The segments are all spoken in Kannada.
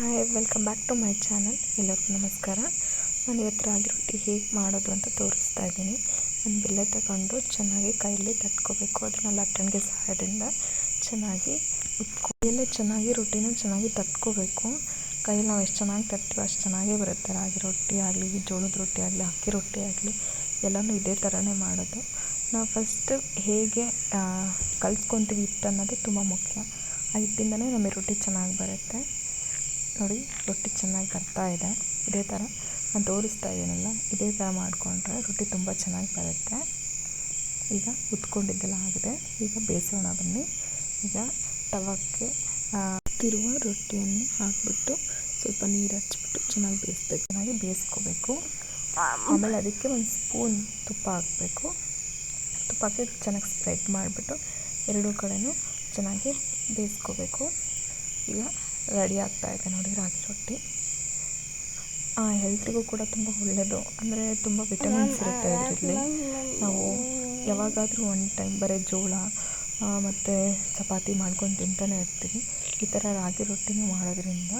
Hi welcome back to my channel ಎಲ್ಲರಿಗೂ ನಮಸ್ಕಾರ. ನಾನು ಇವತ್ತು ರಾಗಿ ರೊಟ್ಟಿ ಹೇಗೆ ಮಾಡೋದು ಅಂತ ತೋರಿಸ್ತಾ ಇದ್ದೀನಿ. ಒಂದು ಬೆಲ್ಲ ತಗೊಂಡು ಚೆನ್ನಾಗಿ ಕೈಯಲ್ಲಿ ತಟ್ಕೋಬೇಕು. ಅದನ್ನು ಲಟ್ಟಣಿಗೆ ಸಹಾಯದಿಂದ ಚೆನ್ನಾಗಿ ಉತ್ಕೊ ಎಲ್ಲ ಚೆನ್ನಾಗಿ ರೊಟ್ಟಿನ ಚೆನ್ನಾಗಿ ತಟ್ಕೋಬೇಕು. ಕೈಯಲ್ಲಿ ನಾವು ಎಷ್ಟು ಚೆನ್ನಾಗಿ ತಟ್ತೀವಿ ಅಷ್ಟು ಚೆನ್ನಾಗೇ ಬರುತ್ತೆ ರಾಗಿ ರೊಟ್ಟಿ ಆಗಲಿ, ಜೋಳದ ರೊಟ್ಟಿ ಆಗಲಿ, ಅಕ್ಕಿ ರೊಟ್ಟಿ ಆಗಲಿ, ಎಲ್ಲನೂ ಇದೇ ಥರನೇ ಮಾಡೋದು. ನಾವು ಫಸ್ಟ್ ಹೇಗೆ ಕಲ್ತ್ಕೊತೀವಿ ಹಿಟ್ಟು ಅನ್ನೋದು ತುಂಬ ಮುಖ್ಯ. ಆ ಹಿಟ್ಟಿಂದನೇ ನಮಗೆ ರೊಟ್ಟಿ ಚೆನ್ನಾಗಿ ಬರುತ್ತೆ. ನೋಡಿ, ರೊಟ್ಟಿ ಚೆನ್ನಾಗಿ ಬರ್ತಾ ಇದೆ. ಇದೇ ಥರ ನಾನು ತೋರಿಸ್ತಾ ಇದ್ದೀನಲ್ಲ, ಇದೇ ಥರ ಮಾಡಿಕೊಂಡ್ರೆ ರೊಟ್ಟಿ ತುಂಬ ಚೆನ್ನಾಗಿ ಬರುತ್ತೆ. ಈಗ ಉತ್ಕೊಂಡಿದ್ದೆಲ್ಲ ಆಗಿದೆ. ಈಗ ಬೇಯಿಸೋಣ ಬನ್ನಿ. ಈಗ ತವಕ್ಕೆ ತಿರುವ ರೊಟ್ಟಿಯನ್ನು ಹಾಕ್ಬಿಟ್ಟು ಸ್ವಲ್ಪ ನೀರು ಹಚ್ಚಿಬಿಟ್ಟು ಚೆನ್ನಾಗಿ ಬೇಯಿಸ್ಬೇಕು. ಚೆನ್ನಾಗಿ ಬೇಯಿಸ್ಕೋಬೇಕು. ಆಮೇಲೆ ಅದಕ್ಕೆ ಒಂದು ಸ್ಪೂನ್ ತುಪ್ಪ ಹಾಕಬೇಕು. ತುಪ್ಪ ಹಾಕಿ ಚೆನ್ನಾಗಿ ಸ್ಪ್ರೆಡ್ ಮಾಡಿಬಿಟ್ಟು ಎರಡೂ ಕಡೆನೂ ಚೆನ್ನಾಗಿ ಬೇಯಿಸ್ಕೋಬೇಕು. ಈಗ ರೆಡಿ ಆಗ್ತಾ ಇದೆ ನೋಡಿ ರಾಗಿ ರೊಟ್ಟಿ. ಹೆಲ್ತಿಗೂ ಕೂಡ ತುಂಬ ಒಳ್ಳೆಯದು ಅಂದರೆ ತುಂಬ ವಿಟಮಿನ್ಸ್ ಇರುತ್ತೆ ಇದರಲ್ಲಿ. ನಾವು ಯಾವಾಗಾದರೂ ಒನ್ ಟೈಮ್ ಬರೀ ಜೋಳ ಮತ್ತು ಚಪಾತಿ ಮಾಡ್ಕೊಂಡು ತಿಂತಾನೆ ಇರ್ತೀವಿ. ಈ ಥರ ರಾಗಿ ರೊಟ್ಟಿನೂ ಮಾಡೋದ್ರಿಂದ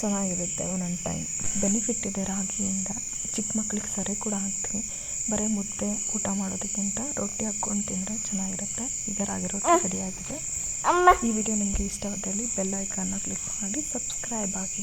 ಚೆನ್ನಾಗಿರುತ್ತೆ ಒಂದೊಂದು ಟೈಮ್ ಬೆನಿಫಿಟ್ ಇದೆ ರಾಗಿಯಿಂದ. ಚಿಕ್ಕ ಮಕ್ಳಿಗೆ ಸರಿ ಕೂಡ ಹಾಕ್ತೀವಿ ಬರೀ ಮುದ್ದೆ ಊಟ ಮಾಡೋದಕ್ಕಿಂತ ರೊಟ್ಟಿ ಹಾಕ್ಕೊಂಡು ತಿಂದರೆ ಚೆನ್ನಾಗಿರುತ್ತೆ. ಈಗ ರಾಗಿ ರೊಟ್ಟಿ ರೆಡಿಯಾಗಿದೆ ಈ ವಿಡಿಯೋ ನಿಮಗೆ ಇಷ್ಟವಾದಲ್ಲಿ ಬೆಲ್ ಐಕಾನ್ನ ಕ್ಲಿಕ್ ಮಾಡಿ ಸಬ್ಸ್ಕ್ರೈಬ್ ಆಗಿ.